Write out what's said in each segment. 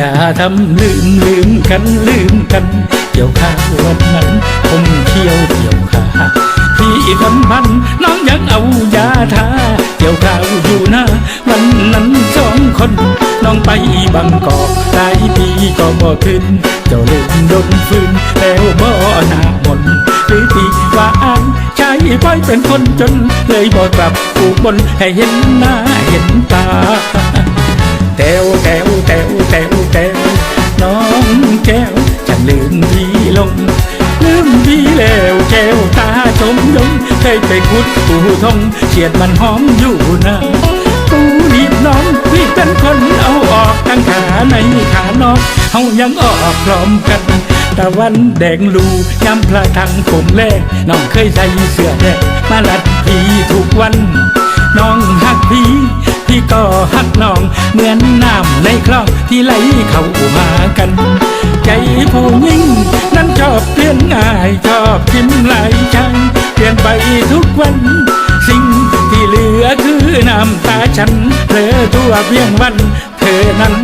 อย่าทำลืมลืมกันลืมกัน เกี่ยวข้าววันนั้นผมเที่ยวเกี่ยวข้าพี่คำพันน้องยังเอายาทาเกี่ยวข้าวอยู่น้าวันนั้นสองคนน้องไปบางกอกหลายปีก็บ่ขึ้น เจ้าลืมดนฟืนแล้วบ่หน้ามนหรือที่ว่าอ่านชายป้เป็นคนจน เลยบ่กลับผูกบนให้เห็นหน้าเห็นตา แต้วแต้วแต้วแต้วแต้วน้องแก้วจะลืมพี่ลง ลืมพี่แล้วแก้วตาชมยงเคยไปขุดปูทงเฉียดมันหอมอยู่นะกูรีบน้องพี่เป็นคนเอาออกทั้งขาในขานอกเฮายังออกพร้อมกันตะวันแดงลูย้ำพระทังผมแรกน้องเคยใส่เสื้อแดงมาลัดพี่ทุกวัน ก็หักน้อง เหมือนน้ำในคลองที่ไหลเข้ามากัน ใจผู้หญิงนั้นชอบเปลี่ยนง่ายชอบทิมหลายใจเปลี่ยนไปทุกวัน สิ่งที่เหลือคือน้ำตาฉันเธอทั่วเพียงวัน เธอนั้น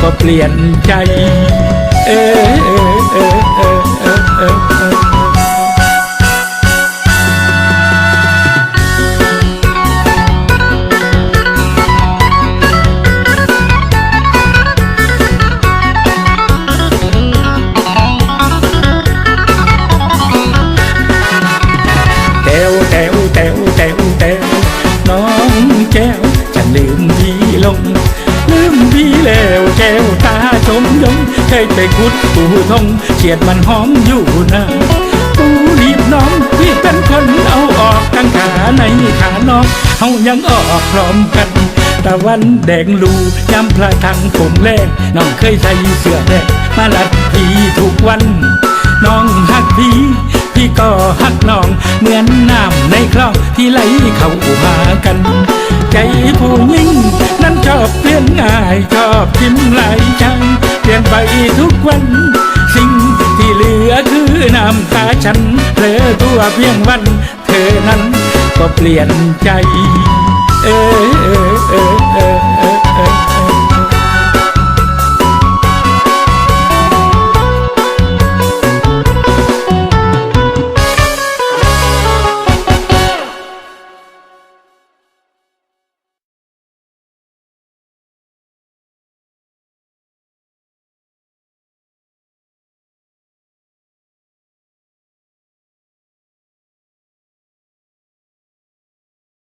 ก็เปลี่ยนใจ เออเออเออเออ วแต้วแต้วแต้วแต้วน้องแก้วจะลืมพี่ลง ลืมพี่แล้วแก้วตาชมยงเคยไปขุดปูทงเฉียดมันหอมอยู่นะปูรีบน้องพี่เป็นคนเอาออกทั้งขาในขานอกเฮายังออกพร้อมกันตะวันแดงลูย้ำพระทังผมแรกน้องเคยใส่เสื้อแดงมาลัดพี่ทุกวัน น้องหักพี่ พี่ก็หักน้องเหมือน คลองที่ไหลเข้าหากัน ใจผู้หญิงนั้นชอบเปลี่ยนง่ายชอบทิมหลายใจเปลี่ยนไปทุกวัน สิ่งที่เหลือคือน้ำตาฉันเพลอตัวเพียงวัน เธอนั้นก็เปลี่ยนใจ